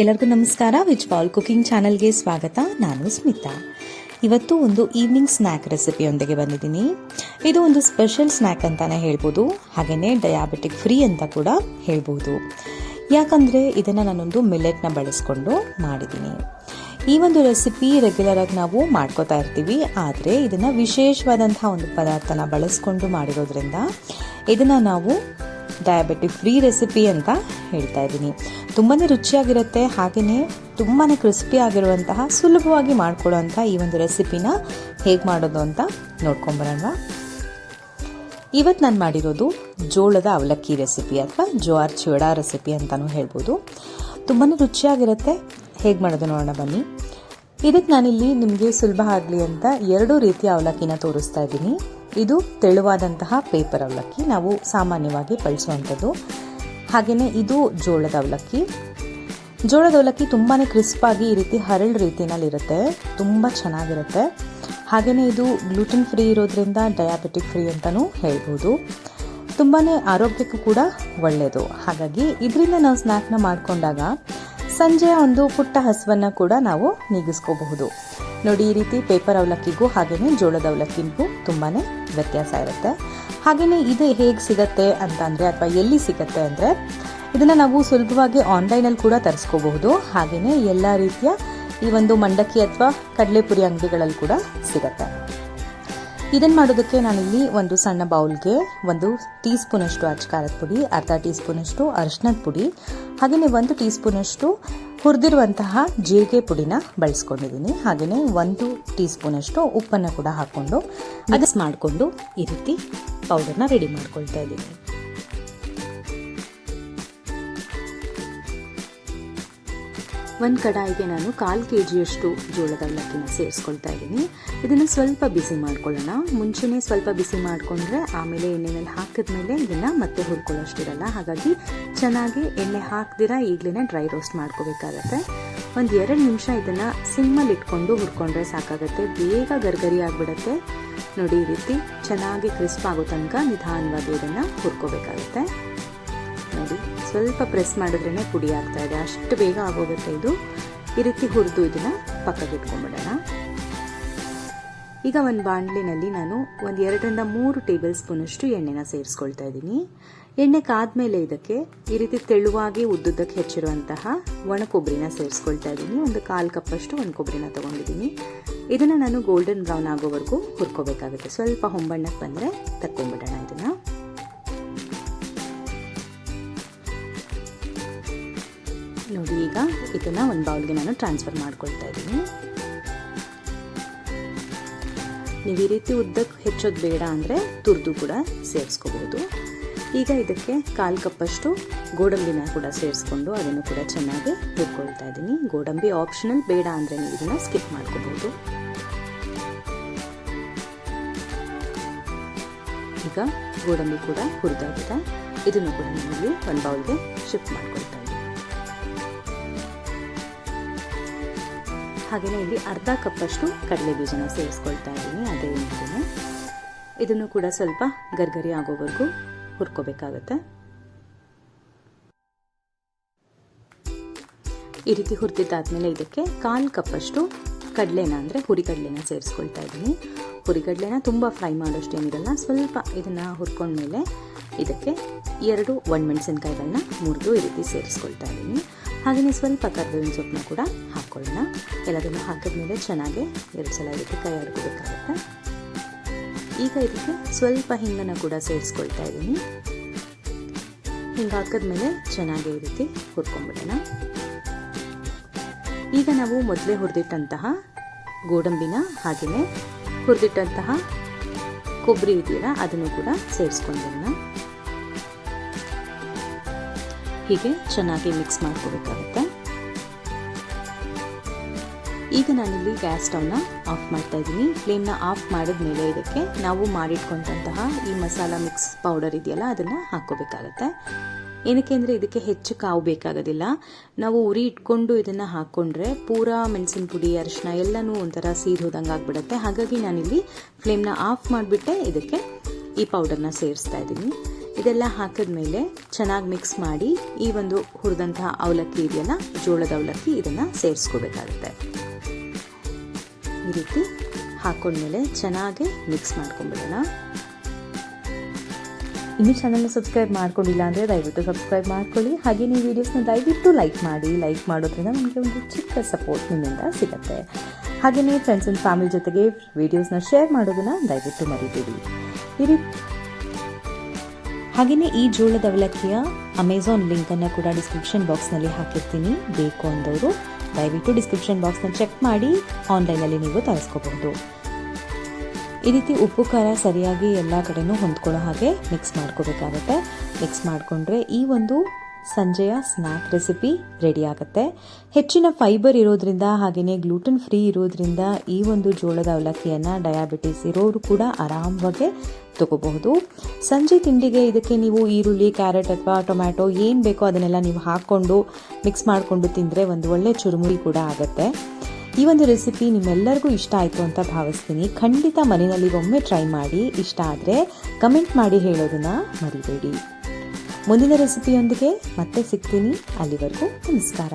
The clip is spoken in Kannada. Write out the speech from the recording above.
ಎಲ್ಲರಿಗೂ ನಮಸ್ಕಾರ. ವಿಚ್ ಬಾಲ್ ಕುಕಿಂಗ್ ಚಾನಲ್ಗೆ ಸ್ವಾಗತ. ನಾನು ಸ್ಮಿತಾ. ಇವತ್ತು ಒಂದು ಈವ್ನಿಂಗ್ ಸ್ನ್ಯಾಕ್ ರೆಸಿಪಿಯೊಂದಿಗೆ ಬಂದಿದ್ದೀನಿ. ಇದು ಒಂದು ಸ್ಪೆಷಲ್ ಸ್ನ್ಯಾಕ್ ಅಂತಾನೆ ಹೇಳ್ಬೋದು. ಹಾಗೆಯೇ ಡಯಾಬಿಟಿಕ್ ಫ್ರೀ ಅಂತ ಕೂಡ ಹೇಳ್ಬೋದು. ಯಾಕಂದರೆ ಇದನ್ನು ನಾನೊಂದು ಮಿಲೆಟ್ನ ಬಳಸ್ಕೊಂಡು ಮಾಡಿದ್ದೀನಿ. ಈ ಒಂದು ರೆಸಿಪಿ ರೆಗ್ಯುಲರ್ ಆಗಿ ನಾವು ಮಾಡ್ಕೋತಾ ಇರ್ತೀವಿ. ಆದರೆ ಇದನ್ನು ವಿಶೇಷವಾದಂತಹ ಒಂದು ಪದಾರ್ಥನ ಬಳಸ್ಕೊಂಡು ಮಾಡಿರೋದ್ರಿಂದ ಇದನ್ನು ನಾವು ಡಯಾಬಿಟಿಕ್ ಫ್ರೀ ರೆಸಿಪಿ ಅಂತ ಹೇಳ್ತಾ ಇದ್ದೀನಿ. ತುಂಬಾ ರುಚಿಯಾಗಿರುತ್ತೆ ಹಾಗೆಯೇ ತುಂಬಾ ಕ್ರಿಸ್ಪಿ ಆಗಿರುವಂತಹ ಸುಲಭವಾಗಿ ಮಾಡಿಕೊಡುವಂಥ ಈ ಒಂದು ರೆಸಿಪಿನ ಹೇಗೆ ಮಾಡೋದು ಅಂತ ನೋಡ್ಕೊಂಬರೋಣ. ಇವತ್ತು ನಾನು ಮಾಡಿರೋದು ಜೋಳದ ಅವಲಕ್ಕಿ ರೆಸಿಪಿ ಅಥವಾ ಜೋವಾರ್ ಚೇಡ ರೆಸಿಪಿ ಅಂತಲೂ ಹೇಳ್ಬೋದು. ತುಂಬಾ ರುಚಿಯಾಗಿರುತ್ತೆ. ಹೇಗೆ ಮಾಡೋದು ನೋಡೋಣ ಬನ್ನಿ. ಇದಕ್ಕೆ ನಾನಿಲ್ಲಿ ನಿಮಗೆ ಸುಲಭ ಆಗಲಿ ಅಂತ ಎರಡು ರೀತಿಯ ಅವಲಕ್ಕಿನ ತೋರಿಸ್ತಾ ಇದ್ದೀನಿ. ಇದು ತೆಳುವಾದಂತಹ ಪೇಪರ್ ಅವಲಕ್ಕಿ. ನಾವು ಸಾಮಾನ್ಯವಾಗಿ ಬಳಸುವಂಥದ್ದು ಹಾಗೆಯೇ ಇದು ಜೋಳದ ಅವಲಕ್ಕಿ. ಜೋಳದ ಅವಲಕ್ಕಿ ತುಂಬಾ ಕ್ರಿಸ್ಪಾಗಿ ಈ ರೀತಿ ಹರಳು ರೀತಿನಲ್ಲಿರುತ್ತೆ. ತುಂಬ ಚೆನ್ನಾಗಿರುತ್ತೆ. ಹಾಗೆಯೇ ಇದು ಗ್ಲೂಟನ್ ಫ್ರೀ ಇರೋದ್ರಿಂದ ಡಯಾಬಿಟಿಕ್ ಫ್ರೀ ಅಂತಲೂ ಹೇಳ್ಬೋದು. ತುಂಬಾ ಆರೋಗ್ಯಕ್ಕೂ ಕೂಡ ಒಳ್ಳೆಯದು ಹಾಗಾಗಿ ಇದರಿಂದ ನಾವು ಸ್ನ್ಯಾಕ್ನ ಮಾಡಿಕೊಂಡಾಗ ಸಂಜೆಯ ಒಂದು ಪುಟ್ಟ ಹಸುವನ್ನು ಕೂಡ ನಾವು ನೀಗಿಸ್ಕೋಬಹುದು. ನೋಡಿ ಈ ರೀತಿ ಪೇಪರ್ ಅವಲಕ್ಕಿಗೂ ಹಾಗೆಯೇ ಜೋಳದ ಅವಲಕ್ಕಿಗೂ ತುಂಬಾ ವ್ಯತ್ಯಾಸ ಇರುತ್ತೆ. ಹಾಗೆಯೇ ಇದು ಹೇಗೆ ಸಿಗತ್ತೆ ಅಂತಂದರೆ ಅಥವಾ ಎಲ್ಲಿ ಸಿಗತ್ತೆ ಅಂದರೆ ಇದನ್ನು ನಾವು ಸುಲಭವಾಗಿ ಆನ್ಲೈನಲ್ಲಿ ಕೂಡ ತರಿಸ್ಕೋಬಹುದು. ಹಾಗೆಯೇ ಎಲ್ಲ ರೀತಿಯ ಈ ಒಂದು ಮಂಡಕ್ಕಿ ಅಥವಾ ಕಡಲೆಪುರಿ ಅಂಗಡಿಗಳಲ್ಲಿ ಕೂಡ ಸಿಗತ್ತೆ. ಇದನ್ನು ಮಾಡೋದಕ್ಕೆ ನಾನಿಲ್ಲಿ ಒಂದು ಸಣ್ಣ ಬೌಲ್ಗೆ ಒಂದು ಟೀ ಸ್ಪೂನಷ್ಟು ಖಾರದ ಪುಡಿ, ಅರ್ಧ ಟೀ ಸ್ಪೂನಷ್ಟು ಅರಿಶಿನದ ಪುಡಿ ಹಾಗೆಯೇ ಒಂದು ಟೀ ಸ್ಪೂನಷ್ಟು ಹುರಿದಿರುವಂತಹ ಜೀರಿಗೆ ಪುಡಿನ ಬಳಸ್ಕೊಂಡಿದ್ದೀನಿ. ಹಾಗೆಯೇ ಒಂದು ಟೀ ಸ್ಪೂನಷ್ಟು ಉಪ್ಪನ್ನು ಕೂಡ ಹಾಕ್ಕೊಂಡು ಅದಸ್ ಮಾಡಿಕೊಂಡು ಈ ರೀತಿ ಪೌಡರ್ನ ರೆಡಿ ಮಾಡ್ಕೊಳ್ತಾ ಇದ್ದೀನಿ. ಒಂದು ಕಡಾಯಿಗೆ ನಾನು ಕಾಲು ಕೆ ಜಿಯಷ್ಟು ಜೋಳದ ಅವಲಕ್ಕಿನ ಸೇರಿಸ್ಕೊಳ್ತಾ ಇದ್ದೀನಿ. ಇದನ್ನು ಸ್ವಲ್ಪ ಬಿಸಿ ಮಾಡ್ಕೊಳ್ಳೋಣ. ಮುಂಚೆನೇ ಸ್ವಲ್ಪ ಬಿಸಿ ಮಾಡಿಕೊಂಡ್ರೆ ಆಮೇಲೆ ಎಣ್ಣೆನಲ್ಲಿ ಹಾಕಿದ್ಮೇಲೆ ಇದನ್ನು ಮತ್ತೆ ಹುರ್ಕೊಳ್ಳೋಷ್ಟಿರಲ್ಲ. ಹಾಗಾಗಿ ಚೆನ್ನಾಗಿ ಎಣ್ಣೆ ಹಾಕ್ದಿರ ಈಗಲೇ ಡ್ರೈ ರೋಸ್ಟ್ ಮಾಡ್ಕೋಬೇಕಾಗತ್ತೆ. ಒಂದು ಎರಡು ನಿಮಿಷ ಇದನ್ನು ಸಿಮ್ಮಲ್ಲಿ ಇಟ್ಕೊಂಡು ಹುರ್ಕೊಂಡ್ರೆ ಸಾಕಾಗತ್ತೆ. ಬೇಗ ಗರ್ಗರಿ ಆಗಿಬಿಡುತ್ತೆ. ನೋಡಿ ಈ ರೀತಿ ಚೆನ್ನಾಗಿ ಕ್ರಿಸ್ಪ್ ಆಗೋ ತನಕ ನಿಧಾನವಾಗಿ ಇದನ್ನು ಹುರ್ಕೋಬೇಕಾಗತ್ತೆ. ನೋಡಿ ಸ್ವಲ್ಪ ಪ್ರೆಸ್ ಮಾಡಿದ್ರೇ ಪುಡಿ ಆಗ್ತಾ ಇದೆ. ಅಷ್ಟು ಬೇಗ ಆಗೋಗುತ್ತೆ ಇದು. ಈ ರೀತಿ ಹುರಿದು ಇದನ್ನು ಪಕ್ಕಕ್ಕೆ ಈಗ ಒಂದು ಬಾಣಲಿನಲ್ಲಿ ನಾನು ಒಂದು ಎರಡರಿಂದ ಮೂರು ಟೇಬಲ್ ಸ್ಪೂನಷ್ಟು ಎಣ್ಣೆನ ಸೇರಿಸ್ಕೊಳ್ತಾ ಇದ್ದೀನಿ. ಎಣ್ಣೆ ಕಾದ್ಮೇಲೆ ಇದಕ್ಕೆ ಈ ರೀತಿ ತೆಳುವಾಗಿ ಉದ್ದುದ್ದಕ್ಕೆ ಹೆಚ್ಚಿರುವಂತಹ ಒಣ ಕೊಬ್ಬರಿನ ಸೇರಿಸ್ಕೊಳ್ತಾ ಇದ್ದೀನಿ. ಒಂದು ಕಾಲು ಕಪ್ಪಷ್ಟು ಒಣ ಕೊಬ್ಬರಿನ ತೊಗೊಂಡಿದ್ದೀನಿ. ಇದನ್ನು ನಾನು ಗೋಲ್ಡನ್ ಬ್ರೌನ್ ಆಗೋವರೆಗೂ ಹುರ್ಕೋಬೇಕಾಗುತ್ತೆ. ಸ್ವಲ್ಪ ಹೊಂಬಣ್ಣಕ್ಕೆ ಬಂದರೆ ತಕ್ಕೊಂಡ್ಬಿಡೋಣ. ಈಗ ಇದನ್ನು ಒಂದು ಬೌಲ್ಗೆ ನಾನು ಟ್ರಾನ್ಸ್ಫರ್ ಮಾಡ್ಕೊಳ್ತಾ ಇದ್ದೀನಿ. ನೀವು ಈ ರೀತಿ ಉದ್ದಕ್ಕೆ ಹೆಚ್ಚೋದು ಬೇಡ ಅಂದರೆ ತುರಿದು ಕೂಡ ಸೇರಿಸ್ಕೋಬಹುದು ಈಗ ಇದಕ್ಕೆ ಕಾಲು ಕಪ್ಪಷ್ಟು ಗೋಡಂಬಿನ ಕೂಡ ಸೇರಿಸ್ಕೊಂಡು ಅದನ್ನು ಕೂಡ ಚೆನ್ನಾಗಿ ಹುರ್ಕೊಳ್ತಾ ಇದ್ದೀನಿ. ಗೋಡಂಬಿ ಆಪ್ಷನಲ್ ಬೇಡ ಅಂದರೆ ನೀವು ಇದನ್ನು ಸ್ಕಿಪ್ ಮಾಡ್ಕೋಬಹುದು ಈಗ ಗೋಡಂಬಿ ಕೂಡ ಹುರಿದಾಗಿದೆ. ಇದನ್ನು ಕೂಡ ನೀವು ಒಂದು ಬೌಲ್ಗೆ ಶಿಫ್ಟ್ ಮಾಡ್ಕೊಳ್ತಾ ಹಾಗೆಯೇ ಇಲ್ಲಿ ಅರ್ಧ ಕಪ್ಪಷ್ಟು ಕಡಲೆ ಬೀಜನ ಸೇರಿಸ್ಕೊಳ್ತಾ ಇದ್ದೀನಿ, ಅದೇ ಎಣ್ಣೆಗೆ ಇದನ್ನು ಕೂಡ ಸ್ವಲ್ಪ ಗರ್ಗರಿ ಆಗೋವರೆಗೂ ಹುರ್ಕೋಬೇಕಾಗತ್ತೆ. ಈ ರೀತಿ ಹುರಿದಿದ್ದಾದ್ಮೇಲೆ ಇದಕ್ಕೆ ಕಾಲು ಕಪ್ಪಷ್ಟು ಕಡಲೆನ, ಅಂದರೆ ಹುರಿಗಡಲೆನ ಸೇರಿಸ್ಕೊಳ್ತಾ ಇದ್ದೀನಿ. ಹುರಿಗಡಲೆನ ತುಂಬ ಫ್ರೈ ಮಾಡೋಷ್ಟು ಏನಿರಲ್ಲ, ಸ್ವಲ್ಪ ಇದನ್ನು ಹುರ್ಕೊಂಡ್ಮೇಲೆ ಇದಕ್ಕೆ ಎರಡು ಒಣಮೆಣಸಿನ್ಕಾಯಿಗಳನ್ನ ಮುರಿದು ಈ ರೀತಿ ಸೇರಿಸ್ಕೊಳ್ತಾ ಇದ್ದೀನಿ. ಹಾಗೆಯೇ ಸ್ವಲ್ಪ ಕರ್ಬೇವಿನ ಸೊಪ್ಪನ್ನ ಕೂಡ ಹಾಕ್ಕೊಳ್ಳೋಣ ಎಲ್ಲದನ್ನು ಹಾಕಿದ ಮೇಲೆ ಚೆನ್ನಾಗಿ ಎರಡು ಸಲ ಇದಕ್ಕೆ ಕೈ ಆಡ್ಕೋಬೇಕಾಗುತ್ತೆ ಈಗ ಇದಕ್ಕೆ ಸ್ವಲ್ಪ ಹಿಂಗನ್ನು ಕೂಡ ಸೇರಿಸ್ಕೊಳ್ತಾ ಇದ್ದೀನಿ. ಹಿಂಗೆ ಹಾಕಿದ್ಮೇಲೆ ಚೆನ್ನಾಗಿ ಈ ರೀತಿ ಹುರ್ಕೊಂಡ್ಬಿಡೋಣ. ಈಗ ನಾವು ಮೊದಲೇ ಹುರಿದಿಟ್ಟಂತಹ ಗೋಡಂಬಿನ ಹಾಗೆಯೇ ಹುರಿದಿಟ್ಟಂತಹ ಕೊಬ್ಬರಿ ಇದೆಯಲ್ಲ, ಅದನ್ನು ಕೂಡ ಸೇರಿಸ್ಕೊಂಡಿರೋಣ. ಹೀಗೆ ಚೆನ್ನಾಗಿ ಮಿಕ್ಸ್ ಮಾಡ್ಕೋಬೇಕಾಗುತ್ತೆ. ಈಗ ನಾನಿಲ್ಲಿ ಗ್ಯಾಸ್ ಸ್ಟವ್ನ ಆಫ್ ಮಾಡ್ತಾ ಇದ್ದೀನಿ. ಫ್ಲೇಮ್ನ ಆಫ್ ಮಾಡಿದ ಮೇಲೆ ಇದಕ್ಕೆ ನಾವು ಮಾಡಿಟ್ಕೊಂಡಂತಹ ಈ ಮಸಾಲ ಮಿಕ್ಸ್ ಪೌಡರ್ ಇದೆಯಲ್ಲ, ಅದನ್ನು ಹಾಕ್ಕೋಬೇಕಾಗತ್ತೆ. ಏನಕ್ಕೆ ಅಂದರೆ ಇದಕ್ಕೆ ಹೆಚ್ಚು ಕಾವು ಬೇಕಾಗೋದಿಲ್ಲ. ನಾವು ಉರಿ ಇಟ್ಕೊಂಡು ಇದನ್ನು ಹಾಕ್ಕೊಂಡ್ರೆ ಪೂರ ಮೆಣಸಿನ ಪುಡಿ ಅರಿಶಿನ ಎಲ್ಲನೂ ಒಂಥರ ಹೋದಂಗೆ ಆಗಿಬಿಡುತ್ತೆ. ಹಾಗಾಗಿ ನಾನಿಲ್ಲಿ ಫ್ಲೇಮ್ನ ಆಫ್ ಮಾಡಿಬಿಟ್ಟೆ ಇದಕ್ಕೆ ಈ ಪೌಡರ್ನ ಸೇರಿಸ್ತಾ ಇದ್ದೀನಿ. ಇದೆಲ್ಲ ಹಾಕಿದ್ಮೇಲೆ ಚೆನ್ನಾಗಿ ಮಿಕ್ಸ್ ಮಾಡಿ ಈ ಒಂದು ಹುರಿದಂತಹ ಅವಲಕ್ಕಿ ಇದೆಯಲ್ಲ, ಜೋಳದ ಅವಲಕ್ಕಿ ಇದನ್ನು ಸೇರಿಸ್ಕೋಬೇಕಾಗುತ್ತೆ. ಈ ರೀತಿ ಹಾಕೊಂಡ್ಮೇಲೆ ಚೆನ್ನಾಗಿ ಮಿಕ್ಸ್ ಮಾಡ್ಕೊಂಡ್ಬಿಡೋಣ ಇನ್ನೂ ಚಾನಲ್ನ ಸಬ್ಸ್ಕ್ರೈಬ್ ಮಾಡ್ಕೊಂಡಿಲ್ಲ ಅಂದರೆ ದಯವಿಟ್ಟು ಸಬ್ಸ್ಕ್ರೈಬ್ ಮಾಡ್ಕೊಳ್ಳಿ. ಹಾಗೆ ನೀವು ವೀಡಿಯೋಸ್ನ ದಯವಿಟ್ಟು ಲೈಕ್ ಮಾಡಿ ಲೈಕ್ ಮಾಡೋದ್ರಿಂದ ನಮಗೆ ಒಂದು ಚಿಕ್ಕ ಸಪೋರ್ಟ್ ನಿಮ್ಮಿಂದ ಸಿಗುತ್ತೆ. ಹಾಗೆಯೇ ಫ್ರೆಂಡ್ಸ್ ಆ್ಯಂಡ್ ಫ್ಯಾಮಿಲಿ ಜೊತೆಗೆ ವೀಡಿಯೋಸ್ನ ಶೇರ್ ಮಾಡೋದನ್ನು ದಯವಿಟ್ಟು ಮರಿಬೇಡಿ. ಈ ರೀತಿ ಹಾಗೆಯೇ ಈ ಜೋಳದ ಅವಲಕ್ಕಿಯ ಅಮೆಝಾನ್ ಲಿಂಕನ್ನು ಕೂಡ ಡಿಸ್ಕ್ರಿಪ್ಷನ್ ಬಾಕ್ಸ್ನಲ್ಲಿ ಹಾಕಿರ್ತೀನಿ. ಬೇಕು ಅಂದವರು ದಯವಿಟ್ಟು ಡಿಸ್ಕ್ರಿಪ್ಷನ್ ಬಾಕ್ಸ್ನ ಚೆಕ್ ಮಾಡಿ ಆನ್ಲೈನಲ್ಲಿ ನೀವು ತರಿಸ್ಕೋಬಹುದು. ಈ ರೀತಿ ಉಪ್ಪು, ಖಾರ ಸರಿಯಾಗಿ ಎಲ್ಲ ಕಡೆನೂ ಹೊಂದ್ಕೊಳ್ಳೋ ಹಾಗೆ ಮಿಕ್ಸ್ ಮಾಡ್ಕೋಬೇಕಾಗತ್ತೆ. ಮಿಕ್ಸ್ ಮಾಡಿಕೊಂಡ್ರೆ ಈ ಒಂದು ಸಂಜೆಯ ಸ್ನ್ಯಾಕ್ ರೆಸಿಪಿ ರೆಡಿ ಆಗುತ್ತೆ. ಹೆಚ್ಚಿನ ಫೈಬರ್ ಇರೋದ್ರಿಂದ ಹಾಗೆಯೇ ಗ್ಲೂಟನ್ ಫ್ರೀ ಇರೋದ್ರಿಂದ ಈ ಒಂದು ಜೋಳದ ಅವಲಕ್ಕಿಯನ್ನು ಡಯಾಬಿಟಿಸ್ ಇರೋರು ಕೂಡ ಆರಾಮವಾಗಿ ತಗೋಬಹುದು. ಸಂಜೆ ತಿಂಡಿಗೆ ಇದಕ್ಕೆ ನೀವು ಈರುಳ್ಳಿ, ಕ್ಯಾರೆಟ್ ಅಥವಾ ಟೊಮ್ಯಾಟೊ ಏನು ಬೇಕೋ ಅದನ್ನೆಲ್ಲ ನೀವು ಹಾಕ್ಕೊಂಡು ಮಿಕ್ಸ್ ಮಾಡಿಕೊಂಡು ತಿಂದರೆ ಒಂದು ಒಳ್ಳೆ ಚುರುಮುರಿ ಕೂಡ ಆಗುತ್ತೆ. ಈ ಒಂದು ರೆಸಿಪಿ ನಿಮ್ಮೆಲ್ಲರಿಗೂ ಇಷ್ಟ ಆಯಿತು ಅಂತ ಭಾವಿಸ್ತೀನಿ. ಖಂಡಿತ ಮನೆಯಲ್ಲಿ ಒಮ್ಮೆ ಟ್ರೈ ಮಾಡಿ. ಇಷ್ಟ ಆದರೆ ಕಮೆಂಟ್ ಮಾಡಿ ಹೇಳೋದನ್ನು ಮರಿಬೇಡಿ. ಮುಂದಿನ ರೆಸಿಪಿಯೊಂದಿಗೆ ಮತ್ತೆ ಸಿಗ್ತೀನಿ. ಅಲ್ಲಿವರೆಗೂ ನಮಸ್ಕಾರ.